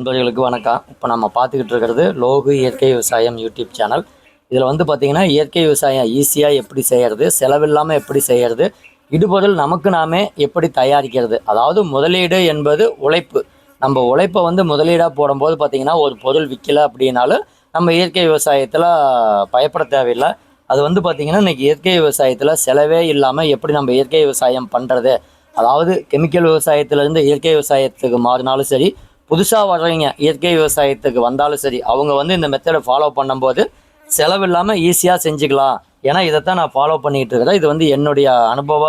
நண்பர்களுக்கு வணக்கம். இப்போ நம்ம பார்த்துக்கிட்டு இருக்கிறது லோகு இயற்கை விவசாயம் யூடியூப் சேனல். இதில் வந்து பார்த்திங்கன்னா இயற்கை விவசாயம் ஈஸியாக எப்படி செய்கிறது செலவில்லாமல் எப்படி செய்கிறது இடுபொருள் நமக்கு நாமே எப்படி தயாரிக்கிறது. அதாவது முதலீடு என்பது உழைப்பு. நம்ம உழைப்பை வந்து முதலீடாக போடும்போது பார்த்திங்கன்னா ஒரு பொருள் விற்கல அப்படின்னாலும் நம்ம இயற்கை விவசாயத்தில் பயப்பட தேவையில்லை. அது வந்து பார்த்திங்கன்னா இன்றைக்கி இயற்கை விவசாயத்தில் செலவே இல்லாமல் எப்படி நம்ம இயற்கை விவசாயம் பண்ணுறது அதாவது கெமிக்கல் விவசாயத்திலேருந்து இயற்கை விவசாயத்துக்கு மாறினாலும் சரி புதுசாக வர்றவங்க இயற்கை விவசாயத்துக்கு வந்தாலும் சரி அவங்க வந்து இந்த மெத்தடை ஃபாலோ பண்ணும்போது செலவு இல்லாமல் ஈஸியாக செஞ்சுக்கலாம். ஏன்னா இதைத்தான் நான் ஃபாலோ பண்ணிகிட்டு இருக்கிறேன் இது வந்து என்னுடைய அனுபவ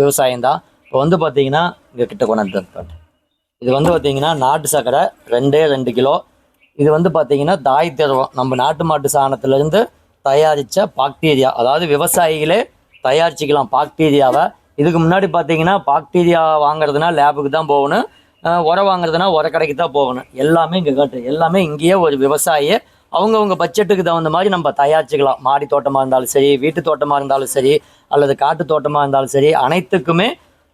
விவசாயம்தான். இப்போ வந்து பார்த்தீங்கன்னா இங்கே கிட்ட கொண்டாந்து காட்டு. இது வந்து பார்த்தீங்கன்னா நாட்டு சக்கரை ரெண்டே ரெண்டு கிலோ. இது வந்து பார்த்தீங்கன்னா தாய் திரவம். நம்ம நாட்டு மாட்டு சாணத்திலேருந்து தயாரித்த பாக்டீரியா அதாவது விவசாயிகளே தயாரிச்சுக்கலாம் பாக்டீரியாவை இதுக்கு முன்னாடி பார்த்தீங்கன்னா பாக்டீரியா வாங்குறதுனா லேபுக்கு தான் போகணும். உரம் வாங்குறதுனா உர கடைக்கு தான் போகணும். எல்லாமே இங்கே காட்டு. எல்லாமே இங்கேயே ஒரு விவசாயி அவங்கவுங்க பட்ஜெட்டுக்கு தகுந்த மாதிரி நம்ம தயாரிச்சுக்கலாம். மாடி தோட்டமாக இருந்தாலும் சரி வீட்டு தோட்டமாக இருந்தாலும் சரி அல்லது காட்டு தோட்டமாக இருந்தாலும் சரி அனைத்துக்குமே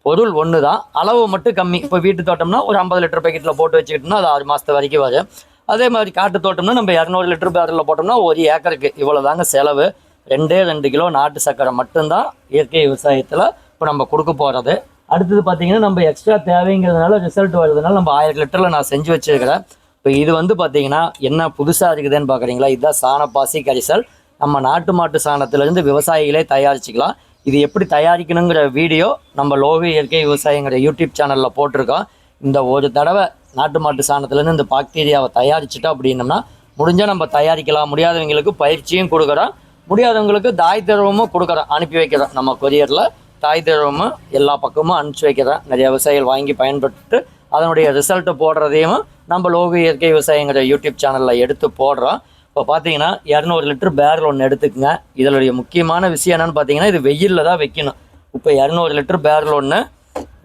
பொருள் ஒன்று தான் அளவு மட்டும் கம்மி. இப்போ வீட்டு தோட்டம்னா ஒரு ஐம்பது லிட்டர் பேக்கெட்டில் போட்டு வச்சுக்கிட்டோம்னா அது ஆறு மாதத்து வரைக்கும் வரும். அதே மாதிரி காட்டு தோட்டம்னா நம்ம இரநூறு லிட்டர் பேரலில் போட்டோம்னா ஒரு ஏக்கருக்கு இவ்வளோ தாங்க செலவு. ரெண்டே ரெண்டு கிலோ நாட்டு சக்கரை மட்டும்தான் இயற்கை விவசாயத்தில் இப்போ நம்ம கொடுக்க போகிறது அடுத்தது பார்த்தீங்கன்னா நம்ம எக்ஸ்ட்ரா தேவைங்கிறதுனால ரிசல்ட் வருதுனால நம்ம ஆயிரம் லிட்டரில் நான் செஞ்சு வச்சுருக்கிறேன். இப்போ இது வந்து பார்த்தீங்கன்னா என்ன புதுசாக இருக்குதுன்னு பார்க்குறீங்களா இதுதான் சாணப்பாசி கரிசல். நம்ம நாட்டு மாட்டு சாணத்திலேருந்து விவசாயிகளே தயாரிச்சுக்கலாம். இது எப்படி தயாரிக்கணுங்கிற வீடியோ நம்ம லோக இயற்கை விவசாயங்கிற யூடியூப் சேனலில் போட்டிருக்கோம். இந்த ஒரு தடவை நாட்டு மாட்டு சாணத்துலேருந்து இந்த பாக்டீரியாவை தயாரிச்சிட்டோம் அப்படின்னம்னா முடிஞ்சால் நம்ம தயாரிக்கலாம். முடியாதவங்களுக்கு பயிற்சியும் கொடுக்குறோம். முடியாதவங்களுக்கு தாய் திரவமும் கொடுக்குறோம். அனுப்பி வைக்கிறோம் நம்ம கொரியரில். தாய் திரவமும் எல்லா பக்கமும் அனுப்பிச்சி வைக்கிறேன். நிறைய விவசாயிகள் வாங்கி பயன்பட்டு அதனுடைய ரிசல்ட்டை போடுறதையும் நம்ம லோக இயற்கை விவசாயங்கிற யூடியூப் சேனலில் எடுத்து போடுறோம். இப்போ பார்த்தீங்கன்னா இரநூறு லிட்டர் பேரல் ஒன்று எடுத்துக்கங்க. இதனுடைய முக்கியமான விஷயம் என்னென்னு பார்த்தீங்கன்னா இது வெயிலில் தான் வைக்கணும். இப்போ இரநூறு லிட்டர் பேரல் ஒன்று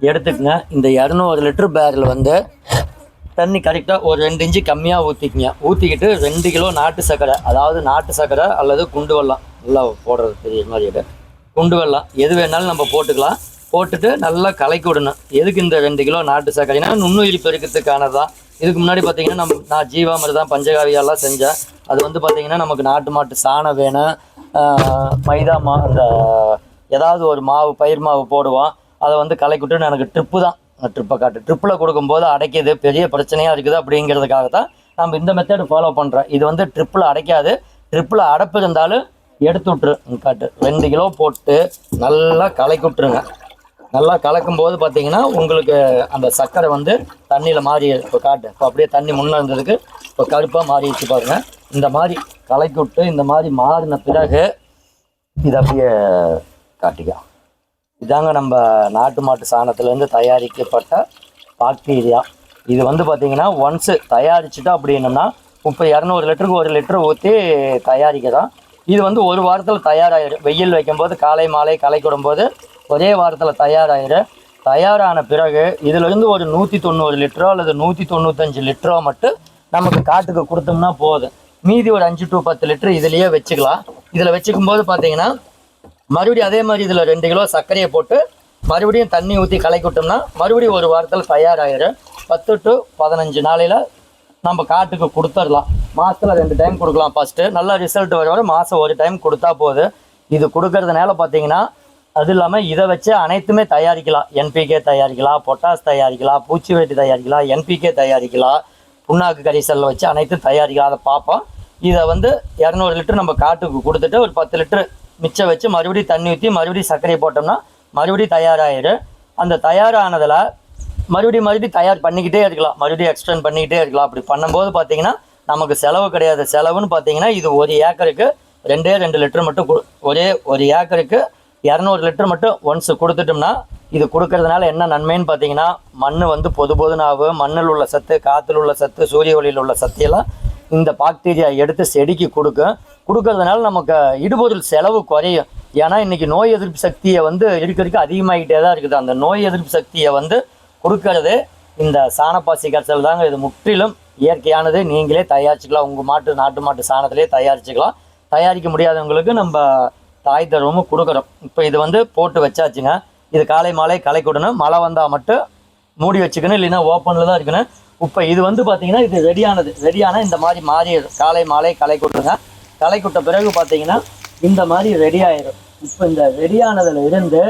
எடுத்துக்கங்க. இந்த இரநூறு லிட்டர் பேரல் வந்து தண்ணி கரெக்டாக ஒரு ரெண்டு இன்ச்சு கம்மியாக ஊற்றிக்கங்க ஊற்றிக்கிட்டு ரெண்டு கிலோ நாட்டு சர்க்கரை அதாவது நாட்டு சர்க்கரை அல்லது குண்டு வெள்ளம் நல்லா போடுறது தெரிய மாதிரி குண்டு வெள்ளம் எது வேணாலும் நம்ம போட்டுக்கலாம். போட்டுட்டு நல்லா கலக்கி விடணும். எதுக்கு இந்த ரெண்டு கிலோ நாட்டு சர்க்கரைனா நுண்ணுயிரி பெருக்கத்துக்கானதான் இதுக்கு முன்னாடி பார்த்தீங்கன்னா நம்ம நான் ஜீவாமிர்தான் பஞ்சகாவியெல்லாம் செஞ்சேன். அது வந்து பார்த்தீங்கன்னா நமக்கு நாட்டு மாட்டு சாணம் வேணும். மைதா மா அந்த ஏதாவது ஒரு மாவு பயிர் மாவு போடுவோம். அதை வந்து கலக்கிவிட்டு எனக்கு ட்ரிப்பு தான். ட்ரிப்பை காட்டு. ட்ரிப்பில் கொடுக்கும்போது அடைக்கிது. பெரிய பிரச்சனையாக இருக்குது அப்படிங்கிறதுக்காக தான் நம்ம இந்த மெத்தடு ஃபாலோ பண்ணுறோம் இது வந்து ட்ரிப்பில் அடைக்காது. ட்ரிப்பில் அடைப்பு இருந்தாலும் எடுத்து விட்ரு காட்டு. ரெண்டு கிலோ போட்டு நல்லா கலக்கி விட்ருங்க நல்லா கலக்கும் போது பார்த்தீங்கன்னா உங்களுக்கு அந்த சர்க்கரை வந்து தண்ணியில் மாறி இப்போ காட்டு. இப்போ அப்படியே தண்ணி முன்னே இருந்ததுக்கு இப்போ கருப்பாக மாறிடுச்சு பாருங்கள் இந்த மாதிரி கலக்கி விட்டு இந்த மாதிரி மாறின பிறகு இதை அப்படியே காட்டிக்கலாம் இதாங்க நம்ம நாட்டு மாட்டு சாணத்துலேருந்து தயாரிக்கப்பட்ட பாக்டீரியா. இது வந்து பார்த்தீங்கன்னா ஒன்ஸு தயாரிச்சுட்டோம் அப்படின்னா இப்போ இரநூறு லிட்டருக்கு ஒரு லிட்டர் ஊற்றி தயாரிக்கிறோம் இது வந்து ஒரு வாரத்தில் தயாராகிடும் வெயில் வைக்கும்போது காலை மாலை களை போது ஒரே வாரத்தில் தயாராகிடும் தயாரான பிறகு இதிலிருந்து ஒரு நூற்றி தொண்ணூறு லிட்டரோ அல்லது நூற்றி தொண்ணூத்தஞ்சு லிட்டரோ மட்டும் நமக்கு காட்டுக்கு கொடுத்தோம்னா போதும். மீதி ஒரு அஞ்சு டு பத்து லிட்டர் இதுலேயே வச்சுக்கலாம். இதில் வச்சுக்கும் போது பார்த்தீங்கன்னா மறுபடியும் அதே மாதிரி இதில் ரெண்டு கிலோ சர்க்கரையை போட்டு மறுபடியும் தண்ணி ஊற்றி கலக்கிவிட்டோம்னா மறுபடியும் ஒரு வாரத்தில் தயாராகிடும் பத்து டு பதினஞ்சு நாளையில் நம்ம காட்டுக்கு கொடுத்துடலாம். மாதத்தில் ரெண்டு டைம் கொடுக்கலாம் ஃபஸ்ட்டு நல்ல ரிசல்ட் வர வர மாதம் ஒரு டைம் கொடுத்தா போதும் இது கொடுக்கறதுனால பார்த்தீங்கன்னா அது இல்லாமல் இதை வச்சு அனைத்துமே தயாரிக்கலாம். என்பிகே தயாரிக்கலாம் பொட்டாஸ் தயாரிக்கலாம் பூச்சி வெட்டி தயாரிக்கலாம் என்பிகே தயாரிக்கலாம். புண்ணாக்கு கரிசலில் வச்சு அனைத்தும் தயாரிக்கலாம். அதை பார்ப்போம். இதை வந்து இரநூறு லிட்டர் நம்ம காட்டுக்கு கொடுத்துட்டு ஒரு பத்து லிட்டர் மிச்சம் வச்சு மறுபடியும் தண்ணி ஊற்றி மறுபடியும் சர்க்கரையை போட்டோம்னா மறுபடியும் தயாராகிடும் அந்த தயாரானதில் மறுபடியும் மறுபடியும் தயார் பண்ணிக்கிட்டே இருக்கலாம். மறுபடியும் எக்ஸ்டெண்ட் பண்ணிக்கிட்டே இருக்கலாம். அப்படி பண்ணும்போது பார்த்தீங்கன்னா நமக்கு செலவு கிடையாது. செலவுன்னு பார்த்தீங்கன்னா இது ஒரு ஏக்கருக்கு ரெண்டே ரெண்டு லிட்டர் மட்டும் கொடு- ஒரே ஒரு ஏக்கருக்கு இரநூறு லிட்டர் மட்டும் ஒன்ஸ் கொடுத்துட்டோம்னா இது கொடுக்கறதுனால என்ன நன்மைன்னு பார்த்தீங்கன்னா மண் வந்து பொது பொதுனாகும் மண்ணில் உள்ள சத்து காற்றுல உள்ள சத்து சூரிய ஒளியில் உள்ள சத்தியெல்லாம் இந்த பாக்டீரியா எடுத்து செடிக்கு கொடுக்கும். கொடுக்கறதுனால நமக்கு இடுபொருள் செலவு குறையும். ஏன்னா இன்னைக்கு நோய் எதிர்ப்பு சக்தியை வந்து இருக்க இருக்க அதிகமாகிட்டே தான் இருக்குது. அந்த நோய் எதிர்ப்பு சக்தியை வந்து கொடுக்கறது இந்த சாணப்பாசி கரைசல் தாங்க இது முற்றிலும் இயற்கையானது நீங்களே தயாரிச்சுக்கலாம். உங்கள் மாட்டு நாட்டு மாட்டு சாணத்திலே தயாரிச்சுக்கலாம். தயாரிக்க முடியாதவங்களுக்கு நம்ம தாய் தருவமும் கொடுக்குறோம். இப்போ இது வந்து போட்டு வச்சாச்சுங்க. இது காலை மாலை களை கொடுணும் மழை வந்தால் மட்டும் மூடி வச்சுக்கணும். இல்லைன்னா ஓப்பனில் தான் இருக்கணும். இப்போ இது வந்து பார்த்தீங்கன்னா இது ரெடியானது. ரெடியான இந்த மாதிரி மாறிடும் காலை மாலை களை கொட்டுங்க களை கொட்ட பிறகு பார்த்தீங்கன்னா இந்த மாதிரி ரெடி ஆயிடும் இப்போ இந்த ரெடியானதுல இருந்து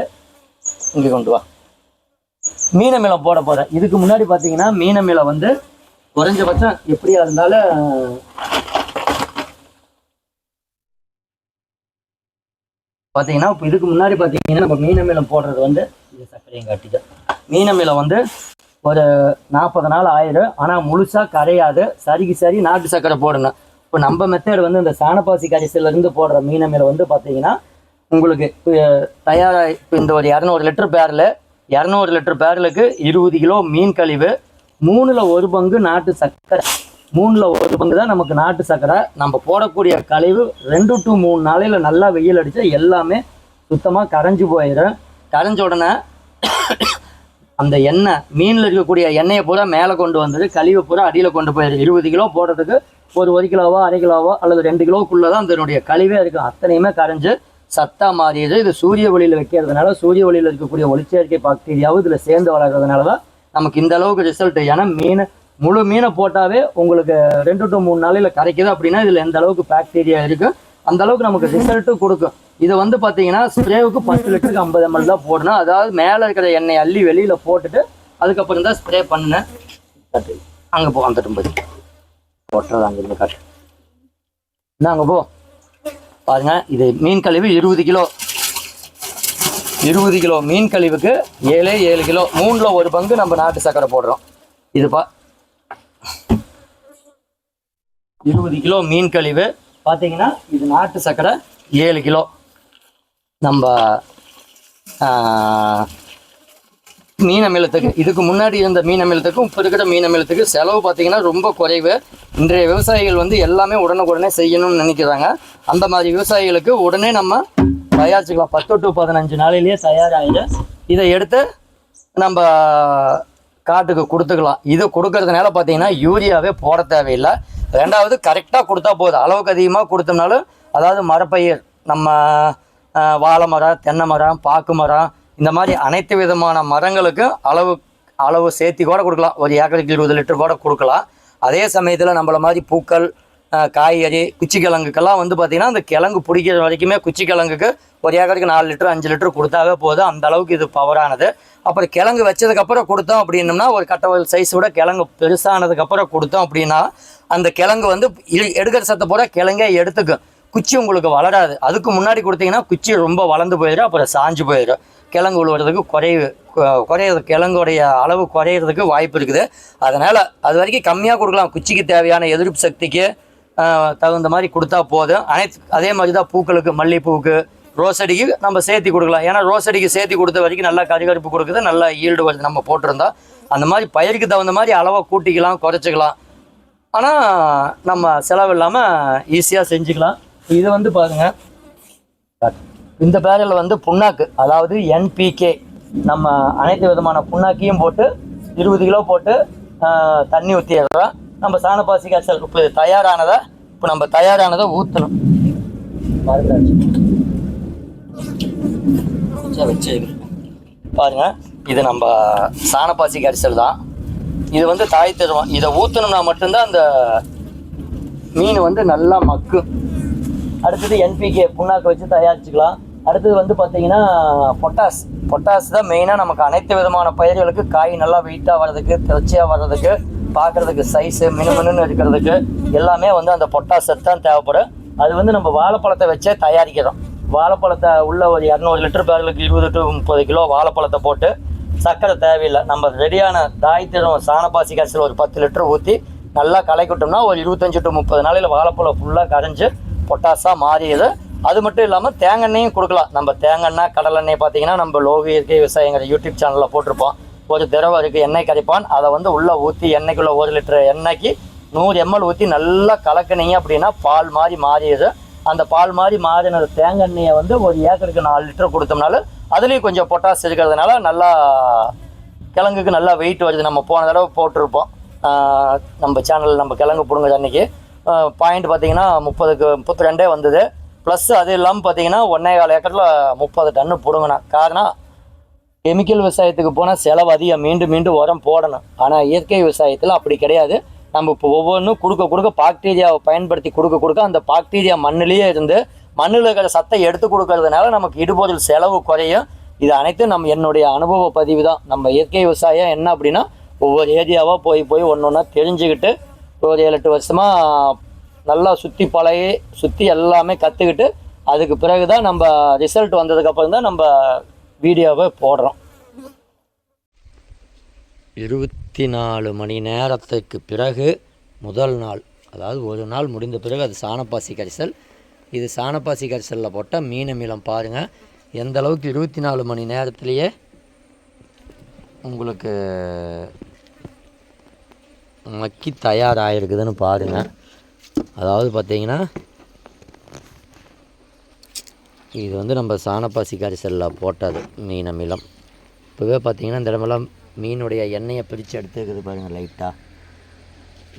இங்கே கொண்டு வா. மீனமிலம் போட போகிறேன் இதுக்கு முன்னாடி பார்த்தீங்கன்னா மீனமிலம் வந்து குறைஞ்சபட்சம் எப்படியா இருந்தாலும் பார்த்தீங்கன்னா இப்போ இதுக்கு முன்னாடி பார்த்தீங்கன்னா நம்ம மீனமிலம் போடுறது வந்து இது சர்க்கரையும் காட்டிட்டு மீனமிலம் வந்து ஒரு நாற்பது நாள் ஆயிடும் ஆனால் முழுசாக கரையாது. சரிக்கு சரி நாட்டு சர்க்கரை போடணும். இப்போ நம்ம மெத்தட் வந்து இந்த சாணப்பாசி கரிசிலேருந்து போடுற மீனமிலம் வந்து பார்த்தீங்கன்னா உங்களுக்கு தயாராக இப்போ இந்த ஒரு இரநூறு லிட்டர் பேரில் இரநூறு லிட்டர் பேரலுக்கு இருபது கிலோ மீன் கழிவு மூணில் ஒரு பங்கு நாட்டு சர்க்கரை மூணில் ஒரு பங்கு தான் நமக்கு நாட்டு சர்க்கரை நம்ம போடக்கூடிய கழிவு ரெண்டு டு மூணு நாளையில் நல்லா வெயில் அடித்தா எல்லாமே சுத்தமாக கரைஞ்சு போயிடும். கரைஞ்ச உடனே அந்த எண்ணெய் மீனில் இருக்கக்கூடிய எண்ணெயை பூரா மேலே கொண்டு வந்தது கழிவை பூரா அடியில் கொண்டு போயிடுது இருபது கிலோ போடுறதுக்கு ஒரு ஒரு கிலோவோ அரை கிலோவோ அல்லது ரெண்டு கிலோக்குள்ளே தான் அதனுடைய கழிவே இருக்கும். அத்தனையுமே கரைஞ்சு சத்தாக மாறிடுது. இது சூரிய ஒளியில் வைக்கிறதுனால சூரிய ஒளியில் இருக்கக்கூடிய ஒளிச்சேர்க்கை பாக்டீரியாவும் இதில் சேர்ந்து வளர்கிறதுனால தான் நமக்கு இந்த அளவுக்கு ரிசல்ட் ஏன்னா மீன் முழு மீனை போட்டாவே உங்களுக்கு ரெண்டு டு மூணு நாளையில் கரைக்குது அப்படின்னா இதில் எந்த அளவுக்கு பாக்டீரியா இருக்குது அந்த அளவுக்கு நமக்கு ரிசல்ட்டும் கொடுக்கும். இது வந்து பார்த்தீங்கன்னா ஸ்ப்ரேவுக்கு பத்து லிட்டருக்கு ஐம்பது எம்எல் தான் போடணும். அதாவது மேலே இருக்கிற எண்ணெய் அள்ளி வெளியில் போட்டுட்டு அதுக்கப்புறம் தான் ஸ்ப்ரே பண்ணேன். அங்கே போ வந்துட்டும் போது போட்டுறது அங்கேருந்து காட்டு. இந்தாங்க போ. பாருங்க இது மீன் கழிவு இருபது கிலோ. இருபது கிலோ மீன் கழிவுக்கு ஏழே ஏழு கிலோ மூணில் ஒரு பங்கு நம்ம நாட்டு சர்க்கரை போடுறோம். இதுப்பா இருபது கிலோ மீன் கழிவு பார்த்தீங்கன்னா இது நாட்டு சர்க்கரை ஏழு கிலோ. நம்ம மீன் அமிலத்துக்கு இதுக்கு முன்னாடி இருந்த மீன் அமிலத்துக்கும் இப்போ இருக்கிற மீன் அமிலத்துக்கு செலவு பார்த்தீங்கன்னா ரொம்ப குறைவு. இன்றைய விவசாயிகள் வந்து எல்லாமே உடனுக்குடனே செய்யணும்னு நினைக்கிறாங்க. அந்த மாதிரி விவசாயிகளுக்கு உடனே நம்ம தயாரிச்சுக்கலாம். பத்து டு பதினஞ்சு நாளிலேயே தயாராகிடும் இதை எடுத்து நம்ம காட்டுக்கு கொடுத்துக்கலாம். இது கொடுக்கறதுனால பார்த்தீங்கன்னா யூரியாவே போட தேவையில்லை. ரெண்டாவது கரெக்டாக கொடுத்தா போதும். அளவுக்கு அதிகமாக கொடுத்தோம்னாலும் அதாவது மரப்பயிர் நம்ம வாழை மரம் தென்னை மரம் பாக்கு மரம் இந்த மாதிரி அனைத்து விதமான மரங்களுக்கும் அளவு அளவு சேர்த்தி கூட கொடுக்கலாம். ஒரு ஏக்கருக்கு இருபது லிட்டர் கூட கொடுக்கலாம். அதே சமயத்தில் நம்மள மாதிரி பூக்கள் காய்கறி குச்சி கிழங்குக்கெல்லாம் வந்து பார்த்திங்கன்னா அந்த கிழங்கு பிடிக்கிற வரைக்குமே குச்சி கிழங்குக்கு ஒரு ஏக்கருக்கு நாலு லிட்டர் அஞ்சு லிட்டர் கொடுத்தாவே போதும். அந்த அளவுக்கு இது பவரானது அப்புறம் கிழங்கு வச்சதுக்கப்புறம் கொடுத்தோம் அப்படின்னம்னா ஒரு கட்டவல் சைஸோட கிழங்கு பெருசானதுக்கப்புறம் கொடுத்தோம் அப்படின்னா அந்த கிழங்கு வந்து எடுக்கிற சத்தை போகிற கிழங்கே எடுத்துக்கும். குச்சி உங்களுக்கு வளராது. அதுக்கு முன்னாடி கொடுத்தீங்கன்னா குச்சி ரொம்ப வளர்ந்து போயிடும். அப்புறம் சாஞ்சு போயிடும். கிழங்கு விழுவுறதுக்கு குறைவு குறையிறது கிழங்குடைய அளவு குறையிறதுக்கு வாய்ப்பு இருக்குது. அதனால் அது வரைக்கும் கம்மியாக கொடுக்கலாம். குச்சிக்கு தேவையான எதிர்ப்பு சக்திக்கு தகுந்த மாதிரி கொடுத்தா போதும். அனைத்து அதே மாதிரி தான் பூக்களுக்கு மல்லிகைப்பூவுக்கு ரோசடிக்கு நம்ம சேர்த்தி கொடுக்கலாம். ஏன்னா ரோசடிக்கு சேர்த்தி கொடுத்த வரைக்கும் நல்லா கருகருப்பு கொடுக்குது நல்லா ஈல்டு வருது நம்ம போட்டிருந்தா. அந்த மாதிரி பயிருக்கு தகுந்த மாதிரி அளவை கூட்டிக்கலாம் குறைச்சிக்கலாம். ஆனால் நம்ம செலவு இல்லாமல் ஈஸியாக செஞ்சுக்கலாம். இது வந்து பாருங்க. இந்த பேரில் வந்து புண்ணாக்கு அதாவது என்பிகே நம்ம அனைத்து விதமான புண்ணாக்கையும் போட்டு இருபது கிலோ போட்டு தண்ணி ஊற்றிடுறோம் நம்ம சாணப்பாசி காய்ச்சல் இப்போ தயாரானதை இப்போ நம்ம தயாரானதை ஊற்றணும் பாருங்க இது நம்ம சாணப்பாசி கரிசல் தான். இது வந்து தாய் தருவோம். இதை ஊற்றணும்னா மட்டும்தான் அந்த மீன் வந்து நல்லா மக்கும் அடுத்தது என்பிகே புண்ணாக்கு வச்சு தயாரிச்சுக்கலாம். அடுத்தது வந்து பார்த்தீங்கன்னா பொட்டாஸ் பொட்டாஸ் தான் மெயினாக நமக்கு அனைத்து விதமான பயிர்களுக்கு காய் நல்லா வெயிட்டாக வர்றதுக்கு திரச்சியாக வர்றதுக்கு பார்க்குறதுக்கு சைஸு மினுமினு இருக்கிறதுக்கு எல்லாமே வந்து அந்த பொட்டாசத்து தான் தேவைப்படும். அது வந்து நம்ம வாழைப்பழத்தை வச்சே தயாரிக்கிறோம். வாழைப்பழத்தை உள்ள ஒரு இரநூறு லிட்டர் பேர்களுக்கு இருபது டு முப்பது கிலோ வாழைப்பழத்தை போட்டு சர்க்கரை தேவையில்லை. நம்ம ரெடியான தாய்த்திரம் சாணப்பாசி காய்ச்சல் ஒரு பத்து லிட்டர் ஊற்றி நல்லா கலைக்கிட்டோம்னா ஒரு இருபத்தஞ்சு டு முப்பது நாளையில் வாழைப்பழம் ஃபுல்லாக கரைஞ்சி பொட்டாசாக மாறிடுது. அது மட்டும் இல்லாமல் தேங்காய்ண்ணையும் கொடுக்கலாம். நம்ம தேங்காய் கடலெண்ணெய் பார்த்தீங்கன்னா நம்ம லோகி இயற்கை விவசாயங்கிற யூடியூப் சேனலில் போட்டிருப்போம். ஒரு திரவம் இருக்குது எண்ணெய் கரைப்பான். அதை வந்து உள்ளே ஊற்றி எண்ணெய்க்குள்ளே ஒரு லிட்டர் எண்ணெய்க்கு நூறு எம்எல் ஊற்றி நல்லா கலக்குனீங்க அப்படின்னா பால் மாதிரி மாறிடுது. அந்த பால் மாதிரி மாறின தேங்காய் எண்ணெயை வந்து ஒரு ஏக்கருக்கு நாலு லிட்டர் கொடுத்தோம்னாலும் அதுலேயும் கொஞ்சம் பொட்டாஸ் இருக்கிறதுனால நல்லா கிழங்குக்கு நல்லா வெயிட் வருது. நம்ம போன தடவை போட்டிருப்போம். நம்ம சேனல் நம்ம கிழங்கு பிடுங்குது அன்னைக்கு. பாயிண்ட் பார்த்தீங்கன்னா முப்பதுக்கு முப்பத்தி ரெண்டே வந்தது. ப்ளஸ் அது இல்லாமல் பார்த்தீங்கன்னா ஒன்றே கால் ஏக்கரில் முப்பது டன்னு பிடுங்கினேன். காரணம் கெமிக்கல் விவசாயத்துக்கு போனால் செலவு அதிகம். மீண்டும் மீண்டும் உரம் போடணும். ஆனால் இயற்கை விவசாயத்தில் அப்படி கிடையாது. நம்ம இப்போ ஒவ்வொன்றும் கொடுக்க கொடுக்க பாக்டீரியாவை பயன்படுத்தி கொடுக்க கொடுக்க அந்த பாக்டீரியா மண்ணிலேயே இருந்து மண்ணில் இருக்கிற சத்தை எடுத்து கொடுக்கறதுனால நமக்கு இடுபொருள் செலவு குறையும். இது அனைத்தும் நம்ம என்னுடைய அனுபவ பதிவு தான். நம்ம இயற்கை விவசாயம் என்ன அப்படின்னா ஒவ்வொரு ஏரியாவாக போய் போய் ஒன்று ஒன்றா தெரிஞ்சுக்கிட்டு ஒரு ஏழு எட்டு வருஷமாக நல்லா சுற்றி பழகி சுற்றி எல்லாமே கற்றுக்கிட்டு அதுக்கு பிறகு தான் நம்ம ரிசல்ட் வந்ததுக்கப்புறம் தான் நம்ம வீடியோவை போடுறோம். இருபத்தி நாலு மணி நேரத்துக்கு பிறகு முதல் நாள் அதாவது ஒரு நாள் முடிந்த பிறகு அது சாணப்பாசி கரிசல். இது சாணப்பாசி கரிசலில் போட்டால் மீன் மீளம் பாருங்கள் எந்த அளவுக்கு இருபத்தி நாலு மணி நேரத்துலேயே உங்களுக்கு மக்கி தயாராகிருக்குதுன்னு பாருங்கள் அதாவது பார்த்தீங்கன்னா இது வந்து நம்ம சாணப்பாசி கரிசலில் போட்டது மீன் அமிலம். இப்போவே பார்த்தீங்கன்னா இந்த இடமெல்லாம் மீனுடைய எண்ணெயை பிரித்து எடுத்துருக்குது பாருங்கள் லைட்டாக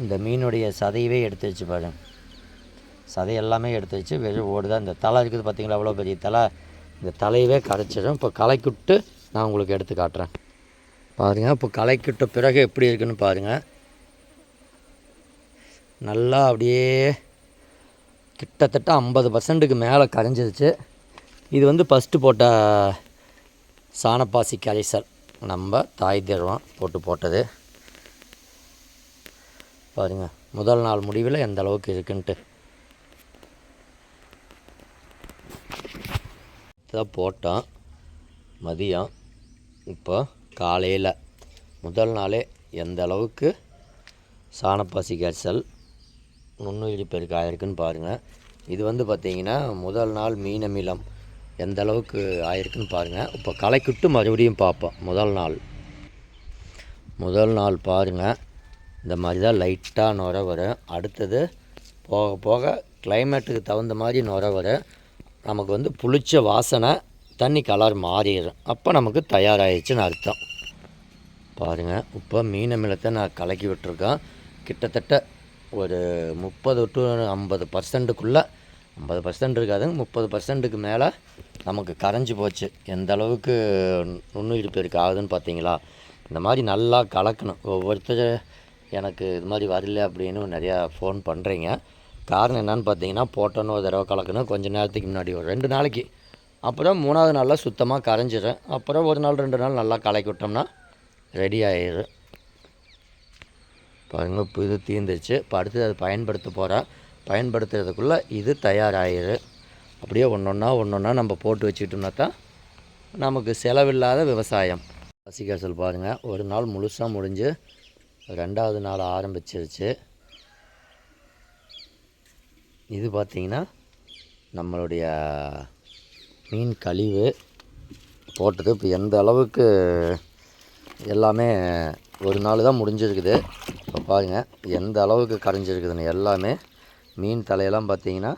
இந்த மீனுடைய சதையவே எடுத்து வச்சு பாருங்கள் சதை எல்லாமே எடுத்து வச்சு வெறும் ஓடுதான் இந்த தலை இருக்குது பார்த்தீங்களா அவ்வளோ பெரிய தலை இந்த தலையவே கரைச்சிடும் இப்போ களைக்குட்டு நான் உங்களுக்கு எடுத்து காட்டுறேன். பாருங்கள் இப்போ களைக்கிட்ட பிறகு எப்படி இருக்குன்னு பாருங்கள் நல்லா அப்படியே கிட்டத்தட்ட ஐம்பது பர்சன்ட்டுக்கு மேலே கரைஞ்சிருச்சு. இது வந்து ஃபஸ்ட்டு போட்ட சாணப்பாசி கலைசர் நம்ம தாய் திரவம் போட்டு போட்டது. பாருங்கள் முதல் நாள் முடிவில் எந்த அளவுக்கு இருக்குன்ட்டு. தான் போட்டோம் மதியம். இப்போ காலையில். முதல் நாளே எந்த அளவுக்கு சாணப்பாசி கரைசல் நுண்ணுயிரி பெருக்காயிருக்குன்னு பாருங்கள் இது வந்து பார்த்திங்கன்னா முதல் நாள் மீனமிலம். எந்த அளவுக்கு ஆயிருக்குன்னு பாருங்கள் இப்போ களைக்கிட்டு மறுபடியும் பார்ப்போம். முதல் நாள். முதல் நாள் பாருங்கள் இந்த மாதிரி தான் லைட்டாக நுர வரும் அடுத்தது போக போக கிளைமேட்டுக்கு தகுந்த மாதிரி நுர வரும் நமக்கு வந்து புளிச்ச வாசனை தண்ணி கலர் மாறிடும். அப்போ நமக்கு தயாராகிடுச்சுன்னு அர்த்தம். பாருங்கள் இப்போ மீன் அமிலத்தை நான் கலக்கி விட்டுருக்கேன். கிட்டத்தட்ட ஒரு முப்பது டு ஐம்பது பர்சன்ட்டுக்குள்ளே ஐம்பது பர்சன்ட் இருக்காதுங்க முப்பது பர்சன்ட்டுக்கு மேலே நமக்கு கரைஞ்சி போச்சு. எந்த அளவுக்கு நுண்ணுயிர் பெருக்கு ஆகுதுன்னு பார்த்தீங்களா இந்த மாதிரி நல்லா கலக்கணும். ஒவ்வொருத்தர் எனக்கு இது மாதிரி வரல அப்படின்னு நிறையா ஃபோன் பண்ணுறீங்க காரணம் என்னன்னு பார்த்தீங்கன்னா போட்டோன்னு ஒரு தடவை கலக்கணும். கொஞ்சம் நேரத்துக்கு முன்னாடி ஒரு ரெண்டு நாளைக்கு. அப்புறம் மூணாவது நாளில் சுத்தமாக கரைஞ்சிடும் அப்புறம் ஒரு நாள் ரெண்டு நாள் நல்லா கலக்கி விட்டோம்னா ரெடி ஆயிடும் பாருங்கள் புது தீர்ந்துருச்சு இப்போ அடுத்து அதை பயன்படுத்த போகிறேன் பயன்படுத்துறதுக்குள்ளே இது தயாராகிடு அப்படியே ஒன்று ஒன்றா ஒன்று ஒன்றா நம்ம போட்டு வச்சுக்கிட்டோம்னா தான் நமக்கு செலவில்லாத விவசாயம். பசிக்காசல் பாருங்கள் ஒரு நாள் முழுசாக முடிஞ்சு ரெண்டாவது நாள் ஆரம்பிச்சிருச்சு. இது பார்த்திங்கன்னா நம்மளுடைய மீன் கழிவு போட்டது. இப்போ எந்த அளவுக்கு எல்லாமே ஒரு நாள் தான் முடிஞ்சிருக்குது. இப்போ பாருங்கள் எந்த அளவுக்கு கரைஞ்சிருக்குதுன்னு எல்லாமே மீன் தலையெல்லாம் பார்த்தீங்கன்னா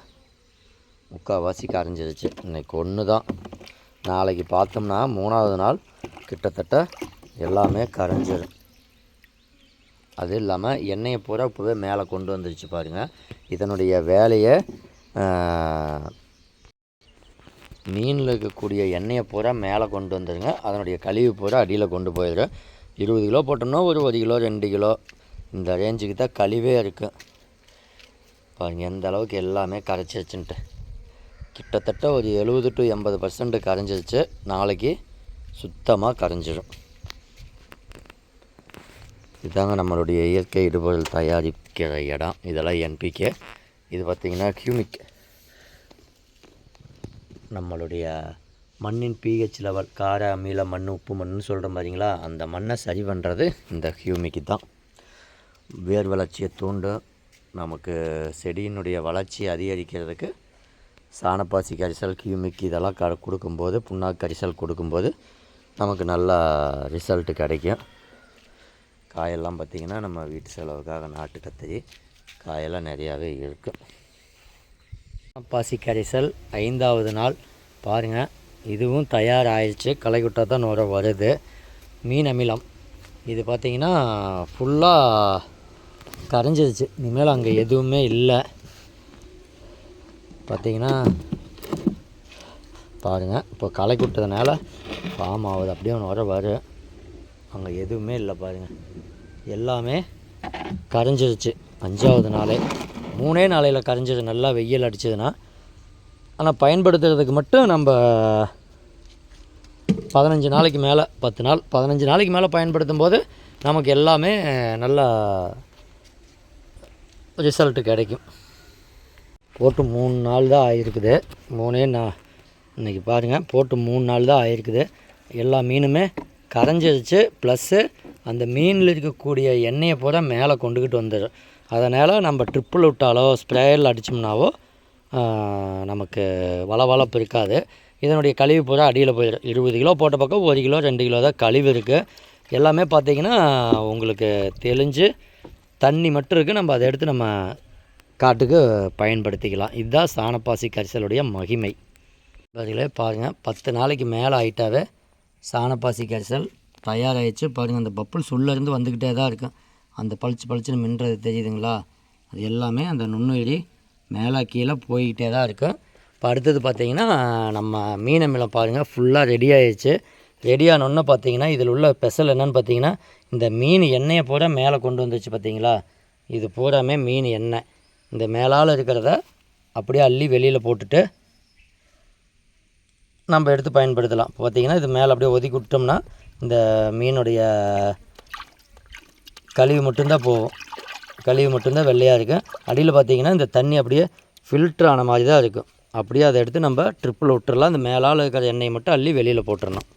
முக்கால்வாசி கரைஞ்சிருச்சு இன்றைக்கி ஒன்று தான் நாளைக்கு பார்த்தோம்னா மூணாவது நாள் கிட்டத்தட்ட எல்லாமே கரைஞ்சிரும். அது இல்லாமல் எண்ணெயை பூரா இப்போவே மேலே கொண்டு வந்துருச்சு பாருங்கள் இதனுடைய வேலையை மீனில் இருக்கக்கூடிய எண்ணெயை பூரா மேலே கொண்டு வந்துடுங்க அதனுடைய கழிவு பூரா அடியில் கொண்டு போயிடும் இருபது கிலோ போட்டோம்னா ஒரு ஒரு கிலோ ரெண்டு கிலோ. இந்த ரேஞ்சுக்கு தான் கழிவே இருக்குது பாருங்கள் எந்த அளவுக்கு எல்லாமே கரைச்சிருச்சுன்ட்டு. கிட்டத்தட்ட ஒரு எழுபது டு எண்பது பர்சன்ட் கரைஞ்சிருச்சு. நாளைக்கு சுத்தமாக கரைஞ்சிடும் இதுதாங்க நம்மளுடைய இயற்கை இடுபொருள் தயாரிக்கிற இடம். இதெல்லாம் என்பிகே இது பார்த்திங்கன்னா கியூமிக் நம்மளுடைய மண்ணின் பிஹெச் லெவல் கார அமில மண் உப்பு மண்ணுன்னு சொல்கிறோம் பார்த்தீங்களா அந்த மண்ணை சரி பண்ணுறது இந்த ஹியூமிக்கு தான். வேர் வளர்ச்சியை தூண்டும் நமக்கு செடியினுடைய வளர்ச்சியை அதிகரிக்கிறதுக்கு சாணப்பாசி கரிசல் கியூமிக் இதெல்லாம் க கொடுக்கும்போது புண்ணாக்கு கரிசல் கொடுக்கும்போது நமக்கு நல்லா ரிசல்ட்டு கிடைக்கும். காயெல்லாம் பார்த்திங்கன்னா நம்ம வீட்டு செலவுக்காக நாட்டு கத்திரி காயெல்லாம் நிறையாவே இருக்கும் பாசி கரிசல் ஐந்தாவது நாள். பாருங்கள் இதுவும் தயார் ஆயிடுச்சு களைக்குட்டா தான் நுர வருது. மீன் அமிலம். இது பார்த்திங்கன்னா ஃபுல்லாக கரைஞ்சிருச்சு. இனிமேல் அங்கே எதுவுமே இல்லை. பார்த்தீங்கன்னா பாருங்கள் இப்போ களை விட்டதுனால ஃபார்ம் ஆகுது. அப்படியே ஒன்று வர வரும் அங்கே எதுவுமே இல்லை பாருங்கள் எல்லாமே கரைஞ்சிருச்சு. அஞ்சாவது நாளே. மூணே நாளையில் கரைஞ்சிது. நல்லா வெயில் அடிச்சதுன்னா ஆனால் பயன்படுத்துறதுக்கு மட்டும் நம்ம பதினஞ்சு நாளைக்கு மேலே பத்து நாள் பதினஞ்சு நாளைக்கு மேலே பயன்படுத்தும் போது நமக்கு எல்லாமே நல்லா ரிசல்ட்டு கிடைக்கும். போட்டு மூணு நாள் தான் ஆகிருக்குது மூணே நான் இன்றைக்கி பாருங்கள் போட்டு மூணு நாள் தான் ஆகிருக்குது எல்லா மீனுமே கரைஞ்சிருச்சு. ப்ளஸ்ஸு அந்த மீனில் இருக்கக்கூடிய எண்ணெயை பூரா மேலே கொண்டுக்கிட்டு வந்துடும் அதனால் நம்ம ட்ரிப்பில் விட்டாலோ ஸ்ப்ரேயரில் அடித்தோம்னாவோ நமக்கு வளவளப்பு இருக்காது. இதனுடைய கழிவு பூரா அடியில் போயிடும் இருபது கிலோ போட்ட பக்கம் ஒரு கிலோ ரெண்டு கிலோ தான் கழிவு இருக்குது எல்லாமே பார்த்திங்கன்னா உங்களுக்கு தெளிஞ்சு தண்ணி மட்டும் இருக்குது நம்ம அதை எடுத்து நம்ம காட்டுக்கு பயன்படுத்திக்கலாம். இதுதான் சாணப்பாசி கரிசலுடைய மகிமை. பதிலே பாருங்கள் பத்து நாளைக்கு மேலே ஆயிட்டாவே சாணப்பாசி கரிசல் தயாராகிடுச்சு பாருங்கள் அந்த பப்புள் சுள்ளேருந்து வந்துக்கிட்டே தான் இருக்கும் அந்த பளிச்சு பளிச்சுன்னு மின்றது தெரியுதுங்களா? அது எல்லாமே அந்த நுண்ணுயிரி மேலே கீழே போய்கிட்டே தான் இருக்கும் இப்போ அடுத்தது பார்த்திங்கன்னா நம்ம மீன் அமிலம் பாருங்கள் ஃபுல்லாக ரெடி ஆயிடுச்சு. ரெடி ஆனோன்னு பார்த்தீங்கன்னா இதில் உள்ள ஸ்பெஷல் என்னென்னு பார்த்தீங்கன்னா இந்த மீன் எண்ணெயை பூரா மேலே கொண்டு வந்துச்சு பார்த்தீங்களா இது பூராமே மீன் எண்ணெய். இந்த மேலால் இருக்கிறத அப்படியே அள்ளி வெளியில் போட்டுட்டு நம்ம எடுத்து பயன்படுத்தலாம். இப்போ பார்த்தீங்கன்னா இது மேலே அப்படியே ஒதுக்கி விட்டோம்னா இந்த மீனுடைய கழிவு மட்டும்தான் போகும். கழிவு மட்டும்தான் வெள்ளையாக இருக்கும். அடியில் பார்த்தீங்கன்னா இந்த தண்ணி அப்படியே ஃபில்டர் ஆன மாதிரி தான் இருக்கும். அப்படியே அதை எடுத்து நம்ம ட்ரிப்பில் விட்டுறலாம். இந்த மேலால் இருக்கிற எண்ணெயை மட்டும் அள்ளி வெளியில் போட்டுடணும்